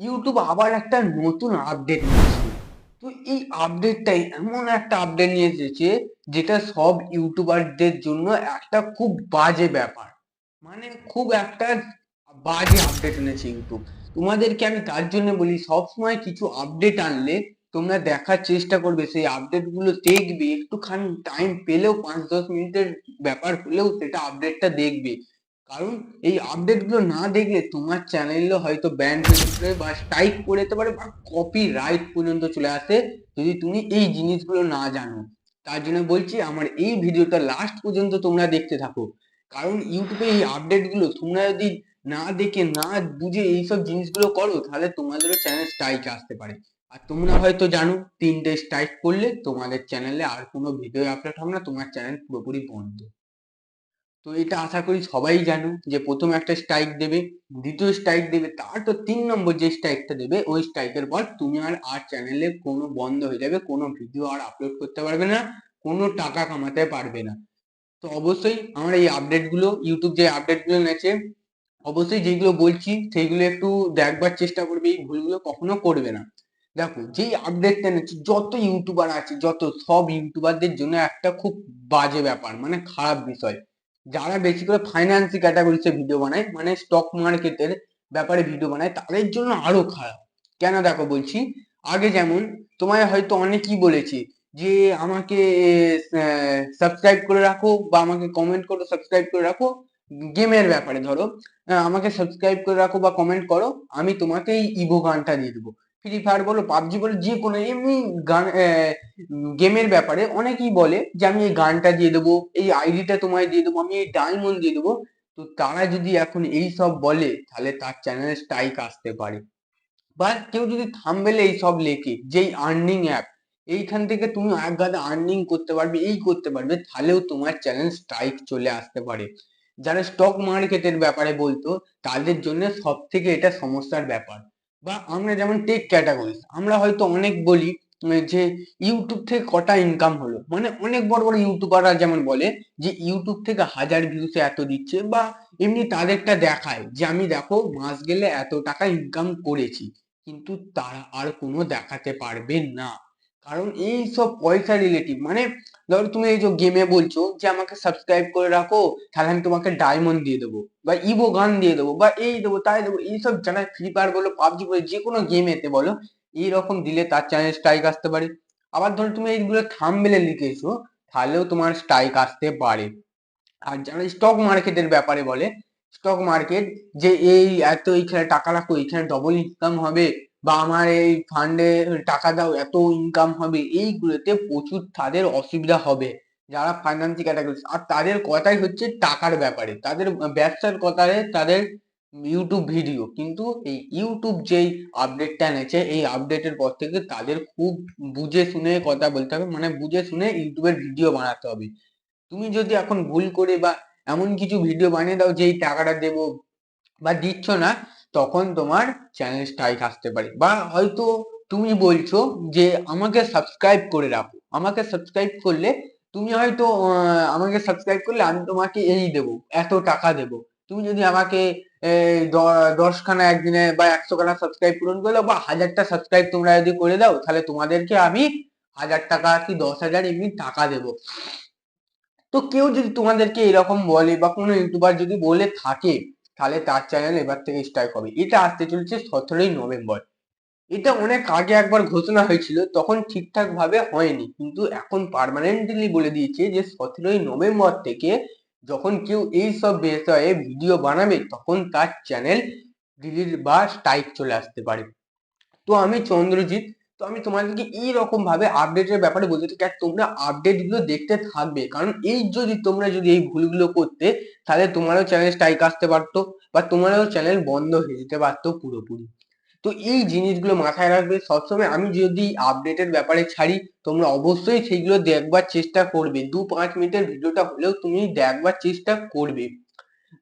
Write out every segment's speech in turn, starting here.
YouTube আবার একটা নতুন আপডেট নিয়েছে। তো এই আপডেটটাই এমন একটা আপডেট নিয়ে এসেছে যেটা সব ইউটিউবারদের জন্য একটা খুব বাজে ব্যাপার। মানে খুব একটা বাজে আপডেট এনেছে ইউটিউব তোমাদেরকে আমি তার জন্য বলি, সবসময় কিছু আপডেট আনলে তোমরা দেখার চেষ্টা করবে, সেই আপডেটগুলো দেখবে, একটুখানি টাইম পেলেও পাঁচ দশ মিনিটের ব্যাপার হলেও সেটা আপডেটটা দেখবে। কারণ এই আপডেটগুলো না দেখলে তোমার চ্যানেলে হয়তো ব্যান পারে বা স্ট্রাইক করে যেতে পারে বা কপি রাইট পর্যন্ত চলে আসে যদি তুমি এই জিনিসগুলো না জানো। তার জন্য বলছি আমার এই ভিডিওটা লাস্ট পর্যন্ত তোমরা দেখতে থাকো। কারণ ইউটিউবে এই আপডেটগুলো তোমরা যদি না দেখে না বুঝে এইসব জিনিসগুলো করো, তাহলে তোমাদেরও চ্যানেল স্ট্রাইক আসতে পারে। আর তোমরা হয়তো জানো, তিনটে স্ট্রাইক করলে তোমাদের চ্যানেলে আর কোনো ভিডিও আপলোড হবে না, তোমার চ্যানেল পুরোপুরি বন্ধ। তো এটা আশা করি সবাই জানো যে প্রথম একটা স্ট্রাইক দেবে, দ্বিতীয় স্ট্রাইক দেবে তার তো তিন নম্বর যে স্ট্রাইকটা দেবে, ওই স্ট্রাইকের পর তুমি আর আর চ্যানেলে কোনো বন্ধ হয়ে যাবে, কোনো ভিডিও আর আপলোড করতে পারবে না, কোনো টাকা কামাতে পারবে না। তো অবশ্যই আমার এই আপডেটগুলো ইউটিউব যে আপডেটগুলো নেছে অবশ্যই যেগুলো বলছি সেইগুলো একটু দেখবার চেষ্টা করবে, এই ভুলগুলো কখনো করবে না। দেখো, যেই আপডেটটা নিচ্ছে যত ইউটিউবার আছে, যত সব ইউটিউবারদের জন্য একটা খুব বাজে ব্যাপার মানে খারাপ বিষয়। যারা বেশি করে ফাইন্যান্সি ক্যাটাগরিতে ভিডিও বানায় মানে স্টক মার্কেটের ব্যাপারে ভিডিও বানায়, তাদের জন্য আরও খারাপ। কেন দেখো বলছি, আগে যেমন তোমায় হয়তো অনেকেই বলেছে যে আমাকে সাবস্ক্রাইব করে রাখো বা আমাকে কমেন্ট করো সাবস্ক্রাইব করে রাখো। গেমের ব্যাপারে ধরো আমাকে সাবস্ক্রাইব করে রাখো বা কমেন্ট করো, আমি তোমাকে এই ইভো গানটা দিয়ে দেবো। ফ্রি ফায়ার বলো, পাবজি বলো, যে কোনো, এমনি গান গেমের ব্যাপারে অনেকেই বলে যে, আমি এই গানটা দিয়ে দেবো, এই আইডিটা তোমায় দিয়ে দেবো, আমি এই ডায়মন্ড দিয়ে দেবো। তো তারা যদি এখন এই সব বলে, তাহলে তার চ্যানেলে স্ট্রাইক আসতে পারে। বা কেউ যদি থামবেলে এই সব লেখে, যেই আর্নিং অ্যাপ এইখান থেকে তুমি এক গাদা আর্নিং করতে পারবে, এই করতে পারবে, তাহলেও তোমার চ্যানেল স্ট্রাইক চলে আসতে পারে। যারা স্টক মার্কেটের ব্যাপারে বলতো, তাদের জন্য সব থেকে এটা সমস্যার ব্যাপার। বা আমরা যেমন টেক ক্যাটাগরিজ আমরা হয়তো অনেক বলি যে ইউটিউব থেকে কটা ইনকাম হলো। মানে অনেক বড় বড় ইউটিউবাররা যেমন বলে, যে ইউটিউব থেকে হাজার ভিউসে এত দিচ্ছে বা এমনি তাদেরটা দেখায় যে আমি দেখো মাস গেলে এত টাকা ইনকাম করেছি, কিন্তু তারা আর কোনো দেখাতে পারবে না। কারণ এই সব পয়সা রিলেটিভ মানে ধরো তুমি এই যে গেমে বলছো যে আমাকে সাবস্ক্রাইব করে রাখো, তাহলে আমি তোমাকে ডায়মন্ড দিয়ে দেবো, বা ইভো গান দিয়ে দেবো, বা এই দেবো, তাই দেবো এইসব যারা ফ্রি ফায়ার বলো পাবজি বলো, যে কোনো গেমেতে বলো, এইরকম দিলে তার চ্যানেল স্ট্রাইক আসতে পারে। আবার ধরো তুমি এইগুলো থাম্বনেলে লিখেছো তাহলেও তোমার স্ট্রাইক আসতে পারে। আর যারা স্টক মার্কেটের ব্যাপারে বলে স্টক মার্কেট যে এই এত এইখানে টাকা রাখো, এইখানে ডবল ইনকাম হবে বা আমার এই ফান্ডে টাকা দাও, এত ইনকাম হবে, এইগুলোতে প্রচুর তাদের অসুবিধা হবে, যারা ফাইন্যান্সি ক্যাটাগরি আর তাদের কথাই হচ্ছে টাকার ব্যাপারে। তাদের ব্যবসার কথায় তাদের ইউটিউব ভিডিও কিন্তু এই ইউটিউব যেই আপডেটটা এনেছে, এই আপডেটের পর থেকে তাদের খুব বুঝে শুনে কথা বলতে হবে মানে বুঝে শুনে ইউটিউবের ভিডিও বানাতে হবে। তুমি যদি এখন ভুল করে বা এমন কিছু ভিডিও বানিয়ে দাও যে এই টাকাটা দেবো বা দিচ্ছ না তখন তোমার চ্যানেল স্ট্রাইক আসতে পারে। বা হয়তো তুমি বলছো যে, আমাকে সাবস্ক্রাইব করে রাখো। আমাকে সাবস্ক্রাইব করলে তুমি হয়তো আমাকে সাবস্ক্রাইব করলে আমি তোমাকে এই দেবো, এত টাকা দেবো। তুমি যদি আমাকে দশখানা একদিনে বা একশো খানা সাবস্ক্রাইব পূরণ করে দাও বা হাজারটা সাবস্ক্রাইব তোমরা যদি করে দাও, তাহলে তোমাদেরকে আমি হাজার টাকা কি দশ হাজার এমনি টাকা দেবো। তো কেউ যদি তোমাদেরকে এরকম বলে বা কোনো ইউটিউবার যদি বলে থাকে তাহলে তার চ্যানেল এবার থেকে স্ট্রাইক হবে। এটা আসতে চলেছে সতেরোই নভেম্বর। এটা অনেক আগে একবার ঘোষণা হয়েছিল, তখন ঠিকঠাক ভাবে হয়নি। কিন্তু এখন পার্মানেন্টলি বলে দিয়েছে যে, সতেরোই নভেম্বর থেকে যখন কেউ এই সব বিষয়ে ভিডিও বানাবে, তখন তার চ্যানেল ডিলিট বা স্ট্রাইক চলে আসতে পারে। তো আমি চন্দ্রজিৎ আমি তোমাদেরকে এইরকম ভাবে আপডেটের ব্যাপারে বলতে চাই তোমরা আপডেটগুলো দেখতে থাকবে। কারণ এই যদি তোমরা যদি এই ভুলগুলো করতে, তাহলে তোমারও চ্যানেল স্ট্রাইক আসতে পারতো বা তোমারও চ্যানেল বন্ধ হয়ে যেতে পারতো পুরোপুরি। তো এই জিনিসগুলো মাথায় রাখবে। সবসময় আমি যদি আপডেটের ব্যাপারে ছাড়ি, তোমরা অবশ্যই সেইগুলো দেখবার চেষ্টা করবে। দু পাঁচ মিনিটের ভিডিওটা হলেও তুমি দেখবার চেষ্টা করবে।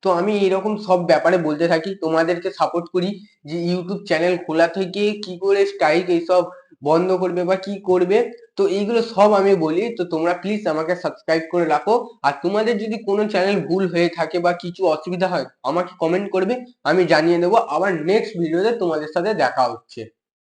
তো আমি এরকম সব ব্যাপারে বলতে থাকি। তোমাদেরকে সাপোর্ট করি যে ইউটিউব চ্যানেল খোলা থেকে কি করে স্ট্রাইক এইসব বন্ধ করবে বা কি করবে, তো এইগুলো সব আমি বলি, তো তোমরা প্লিজ আমাকে সাবস্ক্রাইব করে রাখো। আর তোমাদের যদি কোনো চ্যানেল ভুল হয়ে থাকে বা কিছু অসুবিধা হয়, আমাকে কমেন্ট করবে, আমি জানিয়ে দেবো। আবার নেক্সট ভিডিওতে তোমাদের সাথে দেখা হচ্ছে।